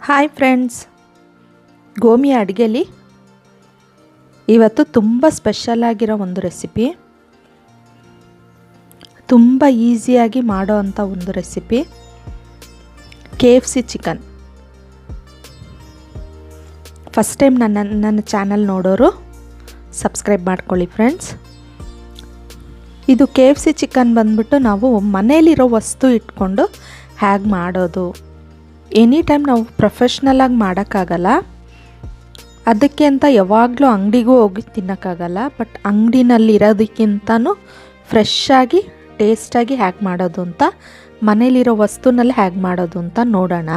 Hi friends ಗೋಮಿ ಅಡುಗೆಲಿ ಇವತ್ತು ತುಂಬ ಸ್ಪೆಷಲ್ ಆಗಿರೋ ಒಂದು ರೆಸಿಪಿ ತುಂಬ ಈಸಿಯಾಗಿ ಮಾಡೋ ಅಂಥ ಒಂದು recipe K F C chicken first time ನನ್ನ ನನ್ನ ಚಾನಲ್ ನೋಡೋರು ಸಬ್ಸ್ಕ್ರೈಬ್ ಮಾಡ್ಕೊಳ್ಳಿ ಫ್ರೆಂಡ್ಸ್ ಇದು ಕೆ ಎಫ್ ಸಿ ಚಿಕನ್ ಬಂದ್ಬಿಟ್ಟು ನಾವು ಮನೇಲಿರೋ ವಸ್ತು ಇಟ್ಕೊಂಡು ಹೇಗೆ ಮಾಡೋದು. ಎನಿ ಟೈಮ್ ನಾವು ಪ್ರೊಫೆಷ್ನಲಾಗಿ ಮಾಡೋಕ್ಕಾಗಲ್ಲ. ಅದಕ್ಕೆ ಅಂತ ಯಾವಾಗಲೂ ಅಂಗಡಿಗೂ ಹೋಗಿ ತಿನ್ನೋಕ್ಕಾಗಲ್ಲ. ಬಟ್ ಅಂಗಡಿನಲ್ಲಿ ಇರೋದಕ್ಕಿಂತನೂ ಫ್ರೆಶ್ ಆಗಿ ಟೇಸ್ಟಾಗಿ ಹ್ಯಾಕ್ ಮಾಡೋದು ಅಂತ, ಮನೇಲಿರೋ ವಸ್ತುನಲ್ಲಿ ಹ್ಯಾಕ್ ಮಾಡೋದು ಅಂತ ನೋಡೋಣ.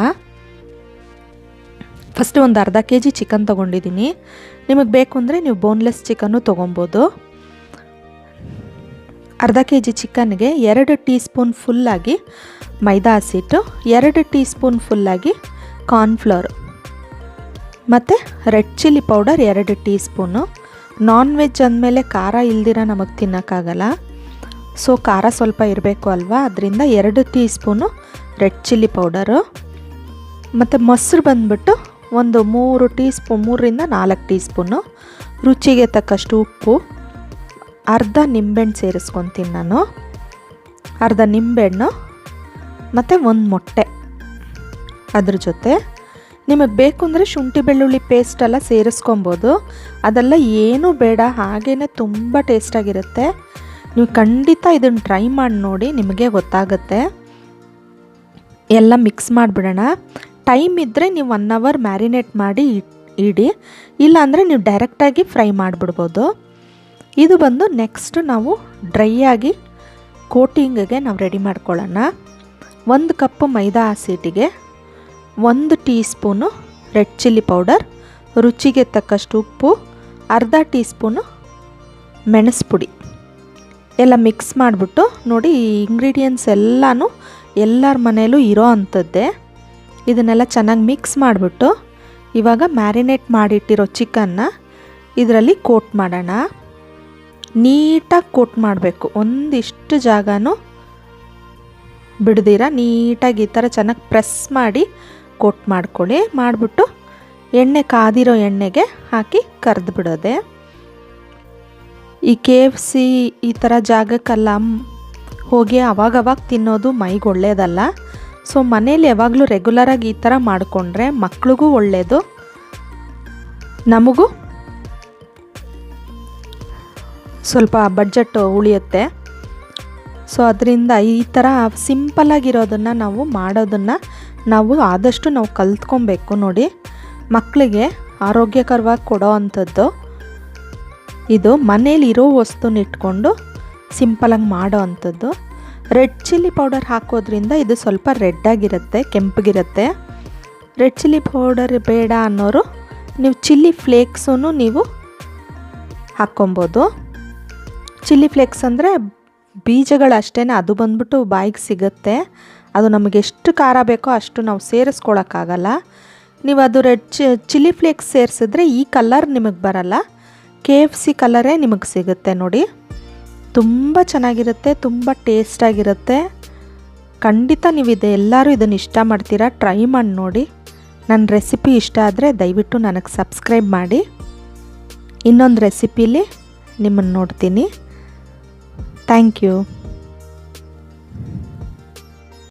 ಫಸ್ಟ್ ಒಂದು ಅರ್ಧ ಕೆ ಜಿ ಚಿಕನ್ ತೊಗೊಂಡಿದ್ದೀನಿ. ನಿಮಗೆ ಬೇಕು ಅಂದರೆ ನೀವು ಬೋನ್ಲೆಸ್ ಚಿಕನ್ನು ತೊಗೊಬೋದು. ಅರ್ಧ ಕೆ ಜಿ ಚಿಕನ್ಗೆ ಎರಡು ಟೀ ಸ್ಪೂನ್ ಫುಲ್ಲಾಗಿ ಮೈದಾ ಹಸಿಟ್ಟು, ಎರಡು ಟೀ ಸ್ಪೂನ್ ಫುಲ್ಲಾಗಿ ಕಾರ್ನ್ಫ್ಲೋರ್. ಮತ್ತು ರೆಡ್ ಚಿಲ್ಲಿ ಪೌಡರ್ ಎರಡು ಟೀ ಸ್ಪೂನು ನಾನ್ ವೆಜ್ ಅಂದಮೇಲೆ ಖಾರ ಇಲ್ದಿರ ನಮಗೆ ತಿನ್ನೋಕ್ಕಾಗಲ್ಲ. ಸೊ, ಖಾರ ಸ್ವಲ್ಪ ಇರಬೇಕು ಅಲ್ವಾ? ಅದರಿಂದ ಎರಡು teaspoon red chilli powder. ಮತ್ತು ಮೊಸರು ಬಂದ್ಬಿಟ್ಟು ಒಂದು ಮೂರು ಟೀ ಸ್ಪೂನ್ ಮೂರರಿಂದ ನಾಲ್ಕು ಟೀ ಸ್ಪೂನು ರುಚಿಗೆ ತಕ್ಕಷ್ಟು ಉಪ್ಪು, ಅರ್ಧ ನಿಂಬೆಹಣ್ಣು ಸೇರಿಸ್ಕೊತೀನಿ ನಾನು. ಅರ್ಧ ನಿಂಬೆಹಣ್ಣು ಮತ್ತು ಒಂದು ಮೊಟ್ಟೆ. ಅದ್ರ ಜೊತೆ ನಿಮಗೆ ಬೇಕು ಅಂದರೆ ಶುಂಠಿ ಬೆಳ್ಳುಳ್ಳಿ ಪೇಸ್ಟ್ ಎಲ್ಲ ಸೇರಿಸ್ಕೊಬೋದು. ಅದೆಲ್ಲ ಏನೂ ಬೇಡ ಹಾಗೇ ತುಂಬ ಟೇಸ್ಟಾಗಿರುತ್ತೆ ನೀವು ಖಂಡಿತ ಇದನ್ನು ಟ್ರೈ ಮಾಡಿ ನೋಡಿ ನಿಮಗೆ ಗೊತ್ತಾಗುತ್ತೆ. ಎಲ್ಲ ಮಿಕ್ಸ್ ಮಾಡಿಬಿಡೋಣ. ಟೈಮ್ ಇದ್ದರೆ ನೀವು ಒನ್ ಅವರ್ ಮ್ಯಾರಿನೇಟ್ ಮಾಡಿ ಇಡಿ. ಇಲ್ಲಾಂದರೆ ನೀವು ಡೈರೆಕ್ಟಾಗಿ ಫ್ರೈ ಮಾಡಿಬಿಡ್ಬೋದು. ಇದು ಬಂದು ನೆಕ್ಸ್ಟ್ ನಾವು ಡ್ರೈ ಆಗಿ ಕೋಟಿಂಗಿಗೆ ನಾವು ರೆಡಿ ಮಾಡ್ಕೊಳ್ಳೋಣ. ಒಂದು ಕಪ್ಪು ಮೈದಾ ಹಸಿಟ್ಟಿಗೆ, ಒಂದು teaspoon red chilli powder, ರುಚಿಗೆ ತಕ್ಕಷ್ಟು ಉಪ್ಪು, ಅರ್ಧ ಟೀ ಸ್ಪೂನು ಮೆಣಸು ಪುಡಿ. ಎಲ್ಲ ಮಿಕ್ಸ್ ಮಾಡಿಬಿಟ್ಟು ನೋಡಿ ಈ ಇಂಗ್ರೀಡಿಯೆಂಟ್ಸ್ ಎಲ್ಲನೂ ಎಲ್ಲರ ಮನೆಯಲ್ಲೂ ಇರೋ ಅಂಥದ್ದೇ. ಇದನ್ನೆಲ್ಲ ಚೆನ್ನಾಗಿ ಮಿಕ್ಸ್ ಮಾಡಿಬಿಟ್ಟು ಇವಾಗ ಮ್ಯಾರಿನೇಟ್ ಮಾಡಿಟ್ಟಿರೋ ಚಿಕನ್ನ ಇದರಲ್ಲಿ ಕೋಟ್ ಮಾಡೋಣ. ನೀಟಾಗಿ ಕೋಟ್ ಮಾಡಬೇಕು. ಒಂದಿಷ್ಟು ಜಾಗನೂ ಬಿಡ್ದಿರ? ನೀಟಾಗಿ ಈ ಥರ ಚೆನ್ನಾಗಿ ಪ್ರೆಸ್ ಮಾಡಿ ಕೋಟ್ ಮಾಡ್ಕೊಳ್ಳಿ. ಮಾಡಿಬಿಟ್ಟು ಎಣ್ಣೆ ಕಾದಿರೋ ಎಣ್ಣೆಗೆ ಹಾಕಿ ಕರೆದು ಬಿಡೋದೆ. ಈ ಕೆ ಎಫ್ ಸಿ ಈ ಥರ ಜಾಗಕ್ಕೆಲ್ಲ ಹೋಗಿ ಅವಾಗವಾಗ ತಿನ್ನೋದು ಮೈಗೆ ಒಳ್ಳೆಯದಲ್ಲ ಸೊ, ಮನೇಲಿ ಯಾವಾಗಲೂ ರೆಗ್ಯುಲರಾಗಿ ಈ ಥರ ಮಾಡಿಕೊಂಡ್ರೆ ಮಕ್ಳಿಗೂ ಒಳ್ಳೆಯದು ನಮಗೂ ಸ್ವಲ್ಪ ಬಡ್ಜೆಟ್ ಉಳಿಯುತ್ತೆ. ಸೊ ಅದರಿಂದ ಈ ಥರ ಸಿಂಪಲ್ಲಾಗಿರೋದನ್ನು ನಾವು ಮಾಡೋದನ್ನು ನಾವು ಆದಷ್ಟು ನಾವು ಕಲ್ತ್ಕೊಬೇಕು ನೋಡಿ. ಮಕ್ಕಳಿಗೆ ಆರೋಗ್ಯಕರವಾಗಿ ಕೊಡೋ ಅಂಥದ್ದು ಇದು ಮನೇಲಿರೋ ವಸ್ತುನ ಇಟ್ಕೊಂಡು ಸಿಂಪಲಾಗಿ ಮಾಡೋ ಅಂಥದ್ದು. ರೆಡ್ ಚಿಲ್ಲಿ ಪೌಡರ್ ಹಾಕೋದ್ರಿಂದ ಇದು ಸ್ವಲ್ಪ ರೆಡ್ಡಾಗಿರುತ್ತೆ ಕೆಂಪಗಿರುತ್ತೆ. ರೆಡ್ ಚಿಲ್ಲಿ ಪೌಡರ್ ಬೇಡ ಅನ್ನೋರು ನೀವು ಚಿಲ್ಲಿ ಫ್ಲೇಕ್ಸೂ ನೀವು ಹಾಕ್ಕೊಬೋದು. ಚಿಲ್ಲಿ ಫ್ಲೇಕ್ಸ್ ಅಂದರೆ ಬೀಜಗಳಷ್ಟೇ ಅದು ಬಂದ್ಬಿಟ್ಟು ಬಾಯಿಗೆ ಸಿಗುತ್ತೆ. ಅದು ನಮಗೆ ಎಷ್ಟು ಖಾರ ಬೇಕೋ ಅಷ್ಟು ನಾವು ಸೇರಿಸ್ಕೊಳಕ್ಕಾಗಲ್ಲ. ನೀವು ಅದು ರೆಡ್ ಚಿ, ಚಿಲ್ಲಿ ಫ್ಲೇಕ್ಸ್ ಸೇರಿಸಿದ್ರೆ ಈ ಕಲರ್ ನಿಮಗೆ ಬರಲ್ಲ. ಕೆ ಎಫ್ ಸಿ ಕಲ್ಲರೇ ನಿಮಗೆ ಸಿಗುತ್ತೆ ನೋಡಿ. ತುಂಬ ಚೆನ್ನಾಗಿರುತ್ತೆ, ತುಂಬ ಟೇಸ್ಟಾಗಿರುತ್ತೆ. ಖಂಡಿತ ನೀವು ಇದು ಎಲ್ಲರೂ ಇದನ್ನು ಇಷ್ಟ ಮಾಡ್ತೀರಾ, ಟ್ರೈ ಮಾಡಿ ನೋಡಿ. ನನ್ನ ರೆಸಿಪಿ ಇಷ್ಟ ಆದರೆ ದಯವಿಟ್ಟು ನನಗೆ ಸಬ್ಸ್ಕ್ರೈಬ್ ಮಾಡಿ. ಇನ್ನೊಂದು ರೆಸಿಪೀಲಿ ನಿಮ್ಮನ್ನು ನೋಡ್ತೀನಿ. Thank you.